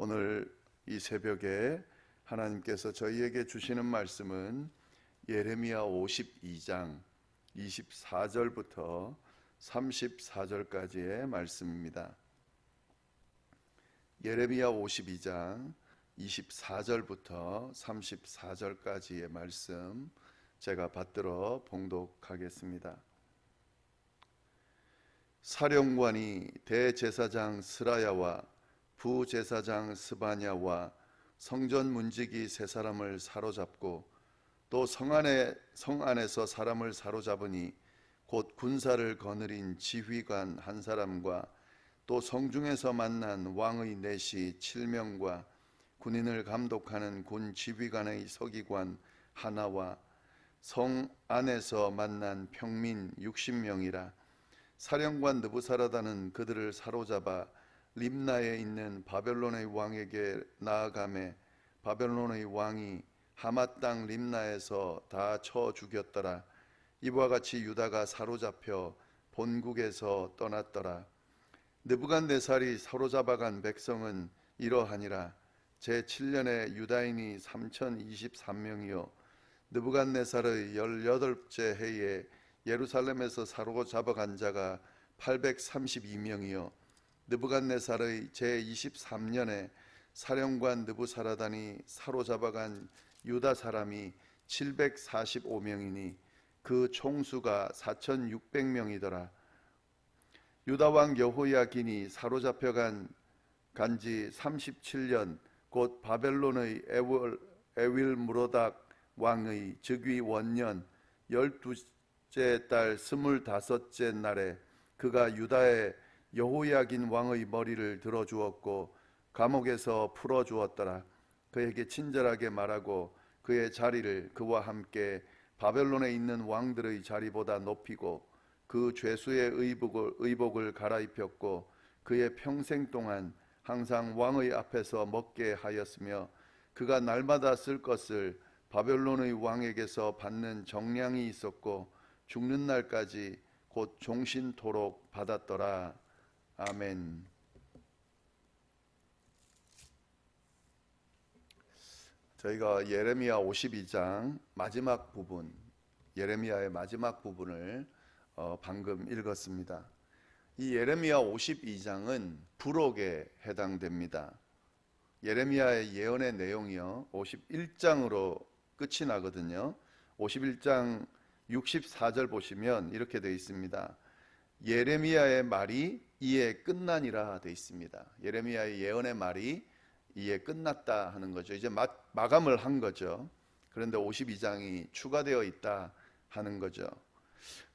오늘 이 새벽에 하나님께서 저희에게 주시는 말씀은 예레미야 52장 24절부터 34절까지의 말씀입니다. 예레미야 52장 24절부터 34절까지의 말씀 제가 받들어 봉독하겠습니다. 사령관이 대제사장 스라야와 부제사장 스바냐와 성전 문지기 세 사람을 사로잡고 또 성 안에 성 안에서 사람을 사로잡으니 곧 군사를 거느린 지휘관 한 사람과 또 성중에서 만난 왕의 내시 7명과 군인을 감독하는 군 지휘관의 서기관 하나와 성 안에서 만난 평민 60명이라 사령관 느부사라다는 그들을 사로잡아 림나에 있는 바벨론의 왕에게 나아가매 바벨론의 왕이 하맛 땅 림나에서 다 쳐 죽였더라. 이와 같이 유다가 사로잡혀 본국에서 떠났더라. 느부갓네살이 사로잡아간 백성은 이러하니라. 제 7년에 유다인이 3023명이요. 느부갓네살의 18째 해에 예루살렘에서 사로잡아간 자가 832명이요 느부갓네살의 제 23년에 사령관 느부사라단이 사로잡아간 유다 사람이 745명이니 그 총수가 4600명이더라. 유다 왕 여호야긴이 사로잡혀간 간지 37년 곧 바벨론의 에월, 에윌 무로닥 왕의 즉위 원년 열두째 달 스물다섯째 날에 그가 유다의 여호야긴 왕의 머리를 들어 주었고 감옥에서 풀어 주었더라 그에게 친절하게 말하고 그의 자리를 그와 함께 바벨론에 있는 왕들의 자리보다 높이고 그 죄수의 의복을, 의복을 갈아입혔고 그의 평생 동안 항상 왕의 앞에서 먹게 하였으며 그가 날마다 쓸 것을 바벨론의 왕에게서 받는 정량이 있었고 죽는 날까지 곧 종신토록 받았더라. 아멘. 저희가 예레미야 52장 마지막 부분, 예레미야의 마지막 부분을 어, 방금 읽었습니다. 이 예레미야 52장은 부록에 해당됩니다. 예레미야의 예언의 내용이요. 51장으로 끝이 나거든요. 51장 64절 보시면 이렇게 되어 있습니다. 예레미야의 말이 이에 끝나니라 되어 있습니다. 예레미야의 예언의 말이 이에 끝났다 하는 거죠. 이제 마, 마감을 한 거죠. 그런데 52장이 추가되어 있다 하는 거죠.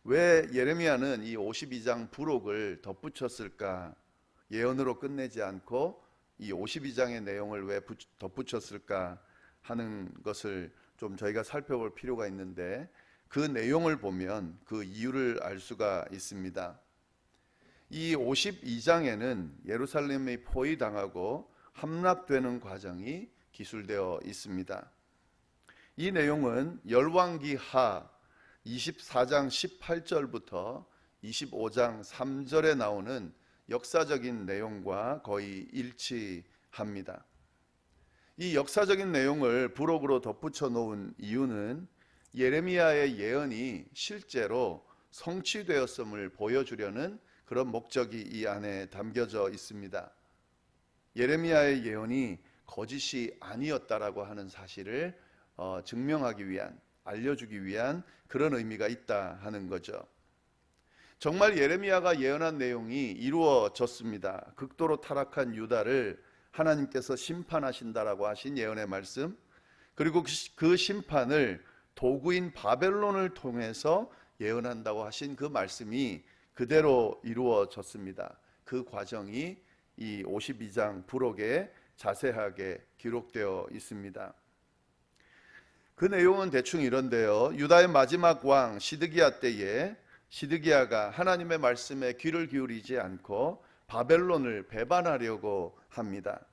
왜 예레미야는 이 52장 부록을 덧붙였을까? 예언으로 끝내지 않고 이 52장의 내용을 왜 덧붙였을까 하는 것을 좀 저희가 살펴볼 필요가 있는데 그 내용을 보면 그 이유를 알 수가 있습니다. 이 52장에는 예루살렘이 포위당하고 함락되는 과정이 기술되어 있습니다. 이 내용은 열왕기 하 24장 18절부터 25장 3절에 나오는 역사적인 내용과 거의 일치합니다. 이 역사적인 내용을 부록으로 덧붙여 놓은 이유는 예레미야의 예언이 실제로 성취되었음을 보여주려는 그런 목적이 이 안에 담겨져 있습니다. 예레미야의 예언이 거짓이 아니었다라고 하는 사실을 어, 증명하기 위한 알려주기 위한 그런 의미가 있다 하는 거죠. 정말 예레미야가 예언한 내용이 이루어졌습니다. 극도로 타락한 유다를 하나님께서 심판하신다라고 하신 예언의 말씀, 그리고 그 심판을 도구인 바벨론을 통해서 예언한다고 하신 그 말씀이 그대로 이루어졌습니다. 그 과정이 이 52장 부록에 자세하게 기록되어 있습니다. 그 내용은 대충 이런데요. 유다의 마지막 왕 시드기야 때에 시드기야가 하나님의 말씀에 귀를 기울이지 않고 바벨론을 배반하려고 합니다.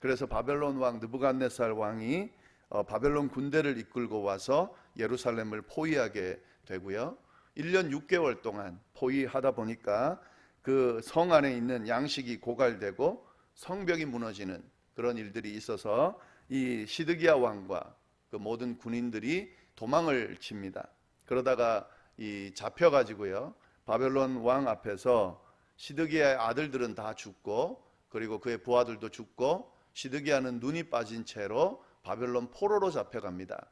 그래서 바벨론 왕 느부갓네살 왕이 어, 바벨론 군대를 이끌고 와서 예루살렘을 포위하게 되고요. 1년 6개월 동안 포위하다 보니까 그 성 안에 있는 양식이 고갈되고 성벽이 무너지는 그런 일들이 있어서 이 시드기야 왕과 그 모든 군인들이 도망을 칩니다. 그러다가 이 잡혀 가지고요. 바벨론 왕 앞에서 시드기야의 아들들은 다 죽고 그리고 그의 부하들도 죽고 시드기야는 눈이 빠진 채로 바벨론 포로로 잡혀갑니다.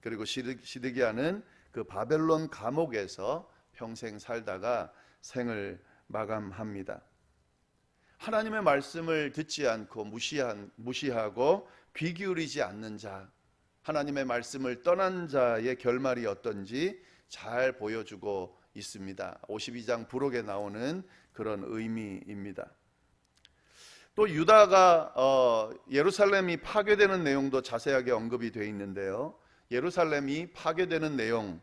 그리고 시드, 시드기야는 그 바벨론 감옥에서 평생 살다가 생을 마감합니다. 하나님의 말씀을 듣지 않고 무시한, 무시하고 귀 기울이지 않는 자, 하나님의 말씀을 떠난 자의 결말이 어떤지 잘 보여주고 있습니다. 52장 부록에 나오는 그런 의미입니다. 또 유다가 어, 예루살렘이 파괴되는 내용도 자세하게 언급이 되어 있는데요. 예루살렘이 파괴되는 내용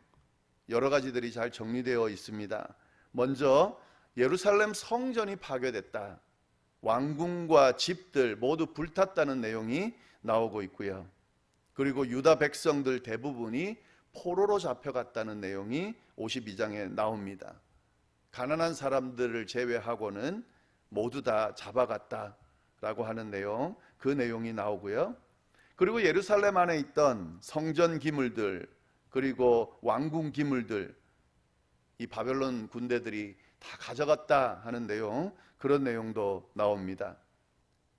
여러 가지들이 잘 정리되어 있습니다. 먼저 예루살렘 성전이 파괴됐다. 왕궁과 집들 모두 불탔다는 내용이 나오고 있고요. 그리고 유다 백성들 대부분이 포로로 잡혀갔다는 내용이 52장에 나옵니다. 가난한 사람들을 제외하고는 모두 다 잡아갔다라고 하는 내용, 그 내용이 나오고요. 그리고 예루살렘 안에 있던 성전 기물들, 그리고 왕궁 기물들, 이 바벨론 군대들이 다 가져갔다 하는 내용, 그런 내용도 나옵니다.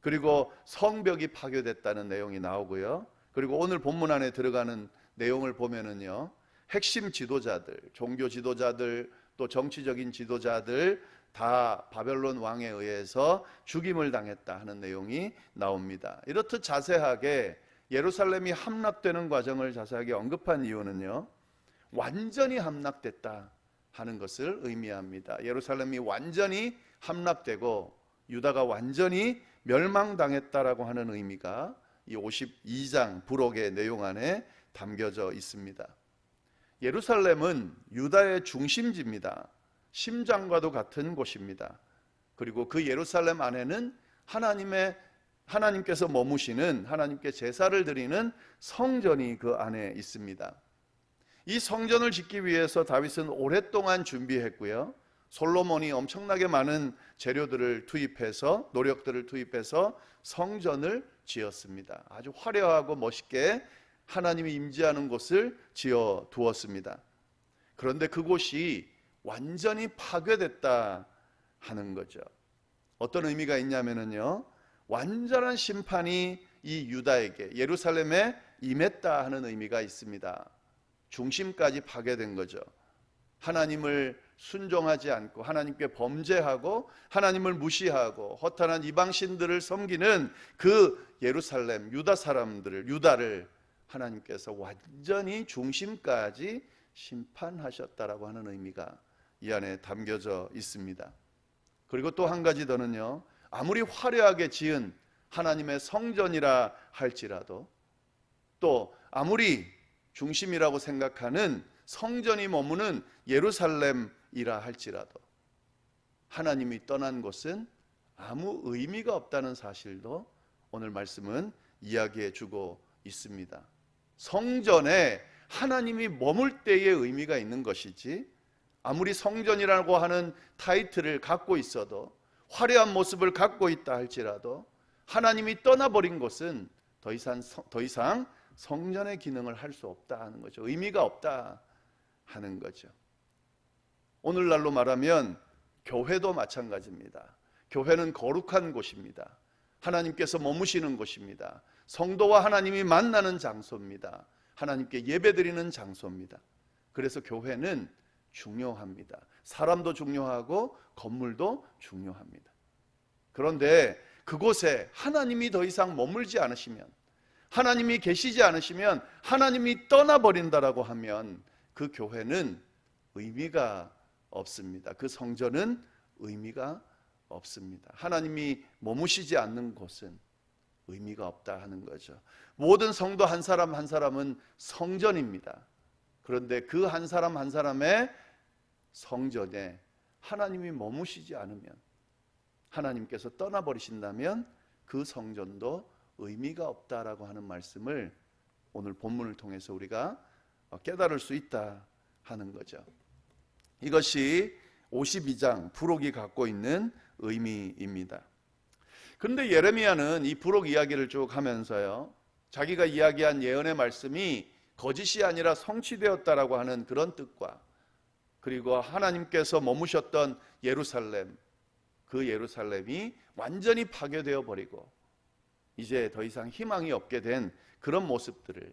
그리고 성벽이 파괴됐다는 내용이 나오고요. 그리고 오늘 본문 안에 들어가는 내용을 보면은요. 핵심 지도자들, 종교 지도자들, 또 정치적인 지도자들 다 바벨론 왕에 의해서 죽임을 당했다 하는 내용이 나옵니다. 이렇듯 자세하게 예루살렘이 함락되는 과정을 자세하게 언급한 이유는요. 완전히 함락됐다 하는 것을 의미합니다. 예루살렘이 완전히 함락되고 유다가 완전히 멸망당했다라고 하는 의미가 이 52장 부록의 내용 안에 담겨져 있습니다. 예루살렘은 유다의 중심지입니다. 심장과도 같은 곳입니다. 그리고 그 예루살렘 안에는 하나님의 하나님께서 머무시는 하나님께 제사를 드리는 성전이 그 안에 있습니다. 이 성전을 짓기 위해서 다윗은 오랫동안 준비했고요. 솔로몬이 엄청나게 많은 재료들을 투입해서 노력들을 투입해서 성전을 지었습니다. 아주 화려하고 멋있게 하나님이 임재하는 곳을 지어 두었습니다. 그런데 그곳이 완전히 파괴됐다 하는 거죠. 어떤 의미가 있냐면요. 완전한 심판이 이 유다에게 예루살렘에 임했다 하는 의미가 있습니다. 중심까지 파괴된 거죠. 하나님을 순종하지 않고 하나님께 범죄하고 하나님을 무시하고 허탄한 이방 신들을 섬기는 그 예루살렘 유다 사람들을 유다를 하나님께서 완전히 중심까지 심판하셨다라고 하는 의미가 이 안에 담겨져 있습니다. 그리고 또 한 가지 더는요. 아무리 화려하게 지은 하나님의 성전이라 할지라도 또 아무리 중심이라고 생각하는 성전이 머무는 예루살렘이라 할지라도 하나님이 떠난 곳은 아무 의미가 없다는 사실도 오늘 말씀은 이야기해 주고 있습니다. 성전에 하나님이 머물 때의 의미가 있는 것이지 아무리 성전이라고 하는 타이틀을 갖고 있어도 화려한 모습을 갖고 있다 할지라도 하나님이 떠나버린 곳은 더 이상, 더 이상 성전의 기능을 할 수 없다 하는 거죠. 의미가 없다 하는 거죠. 오늘날로 말하면 교회도 마찬가지입니다. 교회는 거룩한 곳입니다. 하나님께서 머무시는 곳입니다. 성도와 하나님이 만나는 장소입니다. 하나님께 예배드리는 장소입니다. 그래서 교회는 중요합니다. 사람도 중요하고 건물도 중요합니다. 그런데 그곳에 하나님이 더 이상 머물지 않으시면 하나님이 계시지 않으시면 하나님이 떠나버린다라고 하면 그 교회는 의미가 없습니다. 그 성전은 의미가 없습니다. 하나님이 머무시지 않는 곳은 의미가 없다 하는 거죠. 모든 성도 한 사람 한 사람은 성전입니다. 그런데 그 한 사람 한 사람의 성전에 하나님이 머무시지 않으면 하나님께서 떠나버리신다면 그 성전도 의미가 없다라고 하는 말씀을 오늘 본문을 통해서 우리가 깨달을 수 있다 하는 거죠. 이것이 52장 부록이 갖고 있는 의미입니다. 그런데 예레미야는 이 부록 이야기를 쭉 하면서요. 자기가 이야기한 예언의 말씀이 거짓이 아니라 성취되었다라고 하는 그런 뜻과 그리고 하나님께서 머무셨던 예루살렘 그 예루살렘이 완전히 파괴되어 버리고 이제 더 이상 희망이 없게 된 그런 모습들을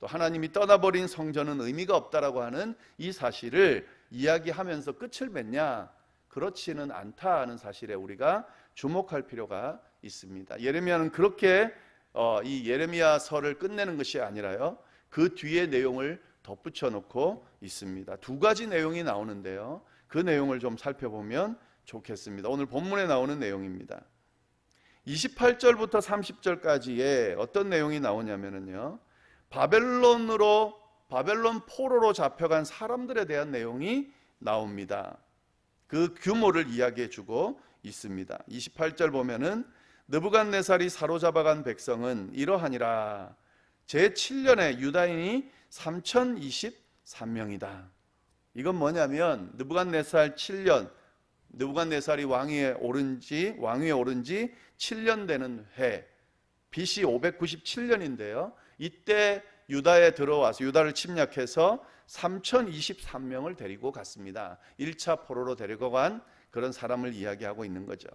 또 하나님이 떠나버린 성전은 의미가 없다라고 하는 이 사실을 이야기하면서 끝을 맺냐? 그렇지는 않다 하는 사실에 우리가 주목할 필요가 있습니다. 예레미야는 그렇게 어, 이 예레미야서를 끝내는 것이 아니라요. 그 뒤에 내용을 덧붙여 놓고 있습니다. 두 가지 내용이 나오는데요. 그 내용을 좀 살펴보면 좋겠습니다. 오늘 본문에 나오는 내용입니다. 28절부터 30절까지에 어떤 내용이 나오냐면요. 바벨론으로 바벨론 포로로 잡혀간 사람들에 대한 내용이 나옵니다. 그 규모를 이야기해 주고 있습니다. 28절 보면은 느부갓네살이 사로잡아간 백성은 이러하니라 제 7년에 유다인이 3023명이다. 이건 뭐냐면 느부갓네살 7년 느부갓네살이 왕위에 오른 지 왕위에 오른 지 7년 되는 해 BC 597년인데요. 이때 유다에 들어와서 유다를 침략해서 3023명을 데리고 갔습니다. 1차 포로로 데리고 간 그런 사람을 이야기하고 있는 거죠.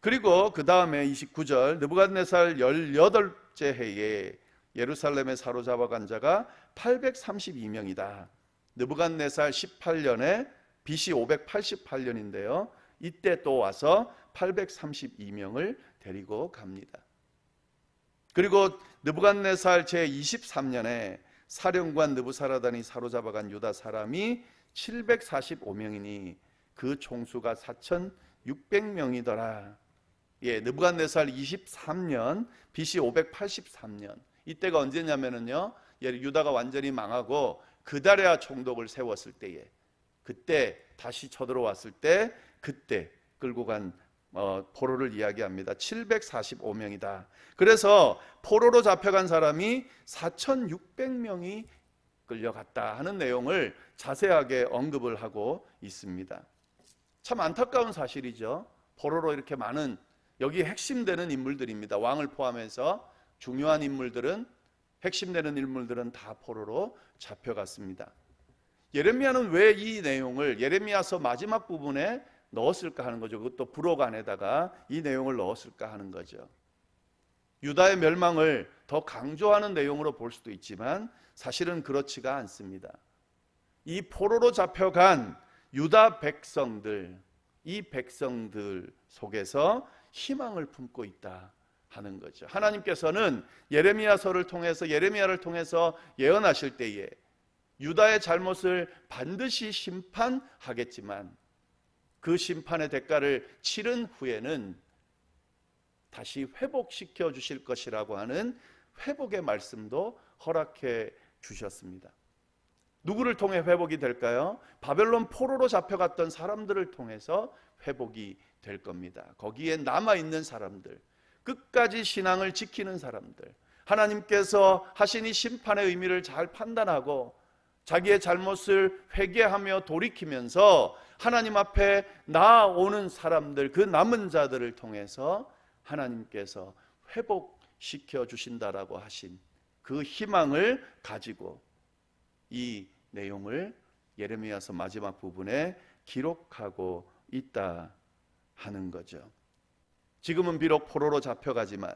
그리고 그 다음에 29절 느부갓네살 18째 해에 예루살렘에 사로잡아 간 자가 832명이다. 느부갓네살 18년에 BC 588년인데요. 이때 또 와서 832명을 데리고 갑니다. 그리고 느부갓네살 제 23년에 사령관 느부사라단이 사로잡아간 유다 사람이 745명이니 그 총수가 4,600명이더라. 예, 느부갓네살 23년 BC 583년 이때가 언제냐면은요. 예, 유다가 완전히 망하고 그다레아 총독을 세웠을 때에 그때 다시 쳐들어왔을 때 그때 끌고 간 어, 포로를 이야기합니다. 745명이다. 그래서 포로로 잡혀간 사람이 4,600명이 끌려갔다 하는 내용을 자세하게 언급을 하고 있습니다. 참 안타까운 사실이죠. 포로로 이렇게 많은 여기 핵심되는 인물들입니다. 왕을 포함해서 중요한 인물들은 핵심 되는 인물들은 다 포로로 잡혀갔습니다. 예레미야는 왜 이 내용을 예레미야서 마지막 부분에 넣었을까 하는 거죠. 그것도 부록 안에다가 이 내용을 넣었을까 하는 거죠. 유다의 멸망을 더 강조하는 내용으로 볼 수도 있지만 사실은 그렇지가 않습니다. 이 포로로 잡혀간 유다 백성들, 이 백성들 속에서 희망을 품고 있다 하는 거죠. 하나님께서는 예레미야서를 통해서 예레미야를 통해서 예언하실 때에 유다의 잘못을 반드시 심판하겠지만 그 심판의 대가를 치른 후에는 다시 회복시켜 주실 것이라고 하는 회복의 말씀도 허락해 주셨습니다. 누구를 통해 회복이 될까요? 바벨론 포로로 잡혀갔던 사람들을 통해서 회복이 될 겁니다. 거기에 남아 있는 사람들, 끝까지 신앙을 지키는 사람들, 하나님께서 하신 이 심판의 의미를 잘 판단하고 자기의 잘못을 회개하며 돌이키면서 하나님 앞에 나오는 사람들, 그 남은 자들을 통해서 하나님께서 회복시켜 주신다라고 하신 그 희망을 가지고 이 내용을 예레미야서 마지막 부분에 기록하고 있다 하는 거죠. 지금은 비록 포로로 잡혀가지만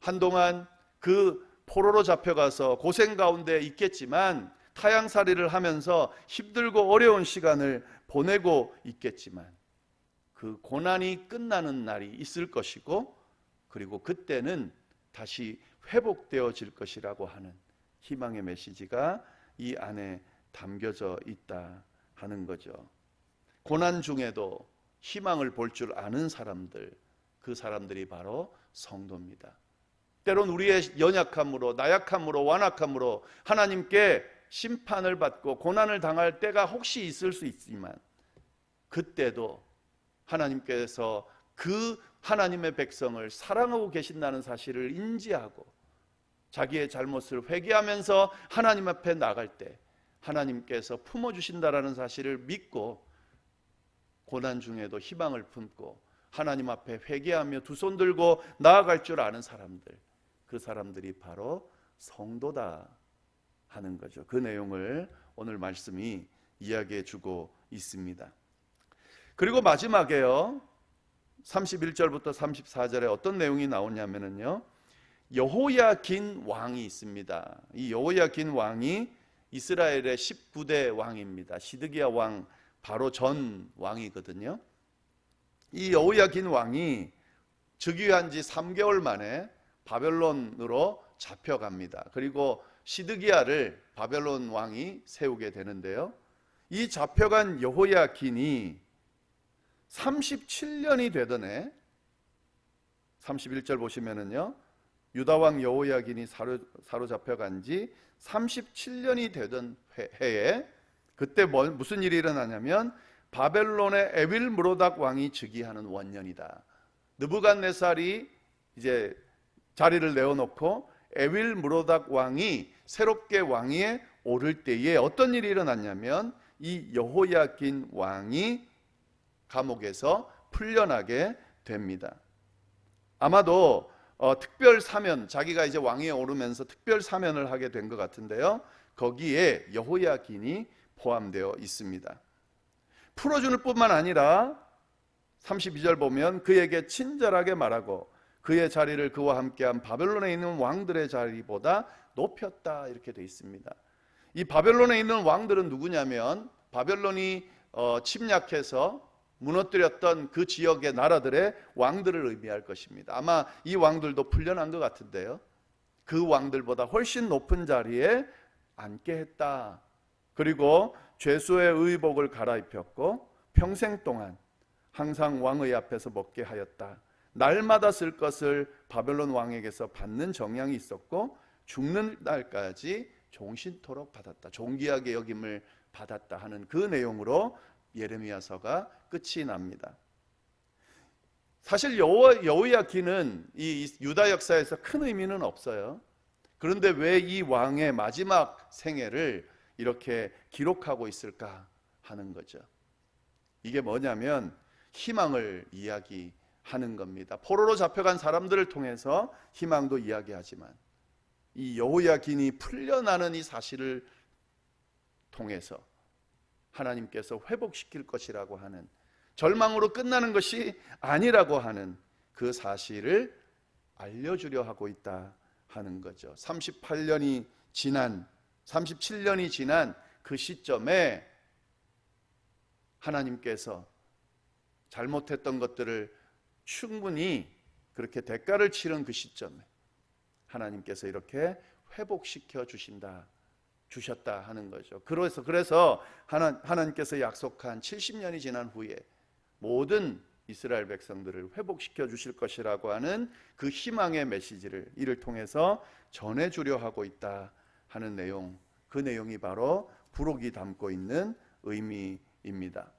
한동안 그 포로로 잡혀가서 고생 가운데 있겠지만 타양살이를 하면서 힘들고 어려운 시간을 보내고 있겠지만 그 고난이 끝나는 날이 있을 것이고 그리고 그때는 다시 회복되어질 것이라고 하는 희망의 메시지가 이 안에 담겨져 있다 하는 거죠. 고난 중에도 희망을 볼 줄 아는 사람들, 그 사람들이 바로 성도입니다. 때론 우리의 연약함으로, 나약함으로, 완악함으로 하나님께 심판을 받고 고난을 당할 때가 혹시 있을 수 있지만 그때도 하나님께서 그 하나님의 백성을 사랑하고 계신다는 사실을 인지하고 자기의 잘못을 회개하면서 하나님 앞에 나갈 때 하나님께서 품어 주신다라는 사실을 믿고 고난 중에도 희망을 품고 하나님 앞에 회개하며 두 손 들고 나아갈 줄 아는 사람들. 그 사람들이 바로 성도다 하는 거죠. 그 내용을 오늘 말씀이 이야기해 주고 있습니다. 그리고 마지막에요. 31절부터 34절에 어떤 내용이 나오냐면은요. 여호야긴 왕이 있습니다. 이 여호야긴 왕이 이스라엘의 19대 왕입니다. 시드기야 왕 바로 전 왕이거든요. 이 여호야긴 왕이 즉위한 지 3개월 만에 바벨론으로 잡혀갑니다. 그리고 시드기야를 바벨론 왕이 세우게 되는데요. 이 잡혀간 여호야긴이 37년이 되던 해 31절 보시면은요. 유다 왕 여호야긴이 사로, 사로잡혀간 지 37년이 되던 해, 해에 그때 뭐, 무슨 일이 일어나냐면 바벨론의 에빌 무로닥 왕이 즉위하는 원년이다. 느부갓네살이 이제 자리를 내어놓고 에빌 무로닥 왕이 새롭게 왕위에 오를 때에 어떤 일이 일어났냐면 이 여호야긴 왕이 감옥에서 풀려나게 됩니다. 아마도 어, 특별 사면 자기가 이제 왕위에 오르면서 특별 사면을 하게 된 것 같은데요. 거기에 여호야긴이 포함되어 있습니다. 풀어주는 뿐만 아니라 32절 보면 그에게 친절하게 말하고 그의 자리를 그와 함께한 바벨론에 있는 왕들의 자리보다 높였다 이렇게 되어 있습니다. 이 바벨론에 있는 왕들은 누구냐면 바벨론이 어, 침략해서 무너뜨렸던 그 지역의 나라들의 왕들을 의미할 것입니다. 아마 이 왕들도 풀려난 것 같은데요. 그 왕들보다 훨씬 높은 자리에 앉게 했다. 그리고 죄수의 의복을 갈아입혔고 평생 동안 항상 왕의 앞에서 먹게 하였다. 날마다 쓸 것을 바벨론 왕에게서 받는 정량이 있었고 죽는 날까지 종신토록 받았다. 존귀하게 여김을 받았다 하는 그 내용으로 예레미야서가 끝이 납니다. 사실 여호, 여호야기는 이 유다 역사에서 큰 의미는 없어요. 그런데 왜 이 왕의 마지막 생애를 이렇게 기록하고 있을까 하는 거죠. 이게 뭐냐면 희망을 이야기하는 겁니다. 포로로 잡혀간 사람들을 통해서 희망도 이야기하지만 이 여호야긴이 풀려나는 이 사실을 통해서 하나님께서 회복시킬 것이라고 하는 절망으로 끝나는 것이 아니라고 하는 그 사실을 알려주려 하고 있다 하는 거죠. 38년이 지난 37년이 지난 그 시점에 하나님께서 잘못했던 것들을 충분히 그렇게 대가를 치른 그 시점에 하나님께서 이렇게 회복시켜 주신다. 주셨다 하는 거죠. 그래서 그래서 하나, 하나님께서 약속한 70년이 지난 후에 모든 이스라엘 백성들을 회복시켜 주실 것이라고 하는 그 희망의 메시지를 이를 통해서 전해 주려 하고 있다 하는 내용. 그 내용이 바로 부록이 담고 있는 의미입니다.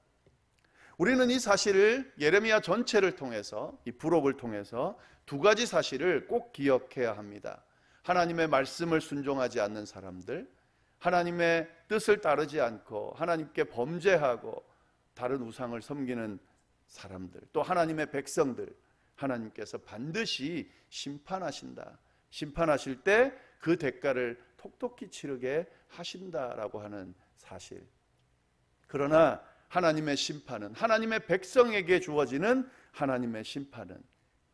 우리는 이 사실을 예레미야 전체를 통해서 이 부록을 통해서 두 가지 사실을 꼭 기억해야 합니다. 하나님의 말씀을 순종하지 않는 사람들, 하나님의 뜻을 따르지 않고 하나님께 범죄하고 다른 우상을 섬기는 사람들, 또 하나님의 백성들, 하나님께서 반드시 심판하신다. 심판하실 때 그 대가를 톡톡히 치르게 하신다라고 하는 사실. 그러나 하나님의 심판은 하나님의 백성에게 주어지는 하나님의 심판은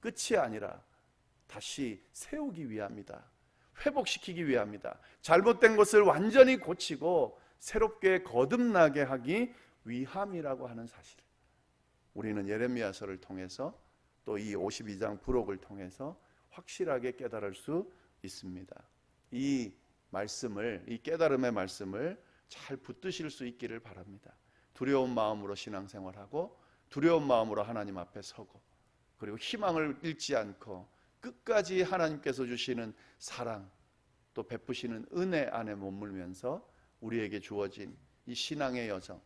끝이 아니라 다시 세우기 위함이다. 회복시키기 위함이다. 잘못된 것을 완전히 고치고 새롭게 거듭나게 하기 위함이라고 하는 사실. 우리는 예레미야서를 통해서 또 이 52장 부록을 통해서 확실하게 깨달을 수 있습니다. 이 말씀을 이 깨달음의 말씀을 잘 붙드실 수 있기를 바랍니다. 두려운 마음으로 신앙생활하고 두려운 마음으로 하나님 앞에 서고 그리고 희망을 잃지 않고 끝까지 하나님께서 주시는 사랑 또 베푸시는 은혜 안에 머물면서 우리에게 주어진 이 신앙의 여정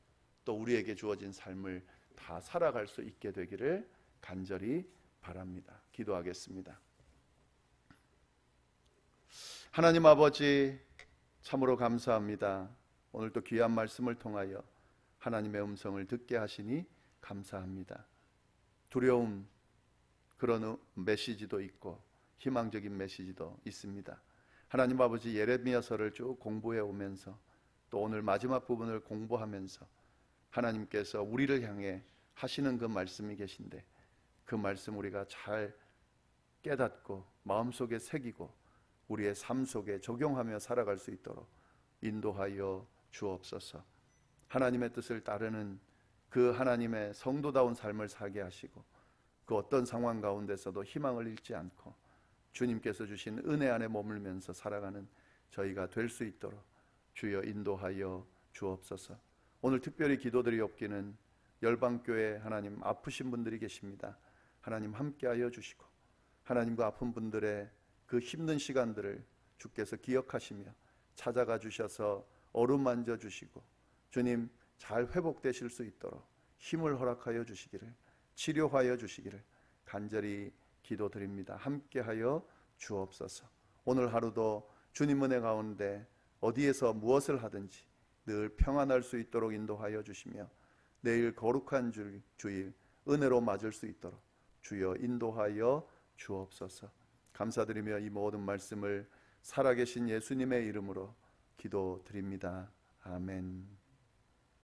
또 우리에게 주어진 삶을 다 살아갈 수 있게 되기를 간절히 바랍니다. 기도하겠습니다. 하나님 아버지 참으로 감사합니다. 오늘도 귀한 말씀을 통하여 하나님의 음성을 듣게 하시니 감사합니다. 두려움 그런 메시지도 있고 희망적인 메시지도 있습니다. 하나님 아버지 예레미야서를 쭉 공부해 오면서 또 오늘 마지막 부분을 공부하면서 하나님께서 우리를 향해 하시는 그 말씀이 계신데 그 말씀 우리가 잘 깨닫고 마음속에 새기고 우리의 삶 속에 적용하며 살아갈 수 있도록 인도하여 주옵소서. 하나님의 뜻을 따르는 그 하나님의 성도다운 삶을 살게 하시고 그 어떤 상황 가운데서도 희망을 잃지 않고 주님께서 주신 은혜 안에 머물면서 살아가는 저희가 될 수 있도록 주여 인도하여 주옵소서. 오늘 특별히 기도드리옵기는 열방교회 하나님 아프신 분들이 계십니다. 하나님 함께하여 주시고 하나님 그 아픈 분들의 그 힘든 시간들을 주께서 기억하시며 찾아가 주셔서 어루만져 주시고 주님 잘 회복되실 수 있도록 힘을 허락하여 주시기를 치료하여 주시기를 간절히 기도드립니다. 함께하여 주옵소서. 오늘 하루도 주님 은혜 가운데 어디에서 무엇을 하든지 늘 평안할 수 있도록 인도하여 주시며 내일 거룩한 주, 주일 은혜로 맞을 수 있도록 주여 인도하여 주옵소서. 감사드리며 이 모든 말씀을 살아계신 예수님의 이름으로 기도드립니다. 아멘.